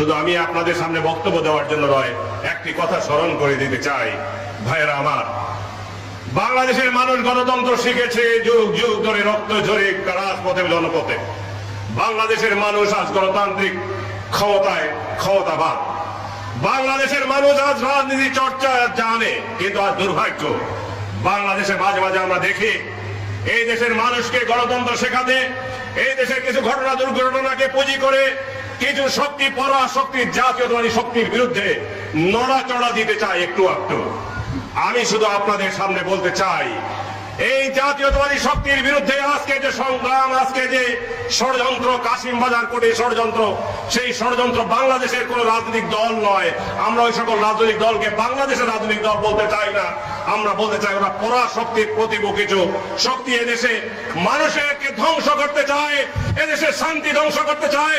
শুধু আমি আপনাদের সামনে বক্তব্য দেওয়ার জন্য নয়, একটি কথা স্মরণ করে দিতে চাই। ভাইয়েরা আমার, বাংলাদেশের মানুষ গণতন্ত্র শিখেছে, যুগ যুগ ধরে রক্ত ঝরে রাজপথে জনপথে। বাংলাদেশের মানুষ আজ গণতান্ত্রিক ক্ষমতায় ক্ষমতাবান। বাংলাদেশের মানুষ আজ রাজনীতি চর্চা জানে, কিন্তু আজ দুর্ভাগ্য। বাংলাদেশে মাঝে মাঝে আমরা দেখি, এই দেশের মানুষকে গণতন্ত্র শেখাতে, এই দেশের কিছু ঘটনা, দুর্ঘটনাকে পুঁজি করে কিছু শক্তি পরা শক্তির জাতীয়তাবাদী শক্তির বিরুদ্ধে নড়াচড়া দিতে চায় একটু একটু আমি শুধু আপনাদের সামনে বলতে চাই, এই জাতীয়তাবাদী শক্তির বিরুদ্ধে আজকে যে সংগ্রাম, আজকে যে ষড়যন্ত্র কাশিম বাজার কোটে ষড়যন্ত্র, সেই ষড়যন্ত্র বাংলাদেশের কোন রাজনৈতিক দল নয়। আমরা ওই সকল রাজনৈতিক দলকে বাংলাদেশের রাজনৈতিক দল বলতে চাই না। আমরা বলতে চাই ওরা পরা শক্তির প্রতিব কিছু। শক্তি এদেশে মানুষকে ধ্বংস করতে চায় এদেশের শান্তি ধ্বংস করতে চায়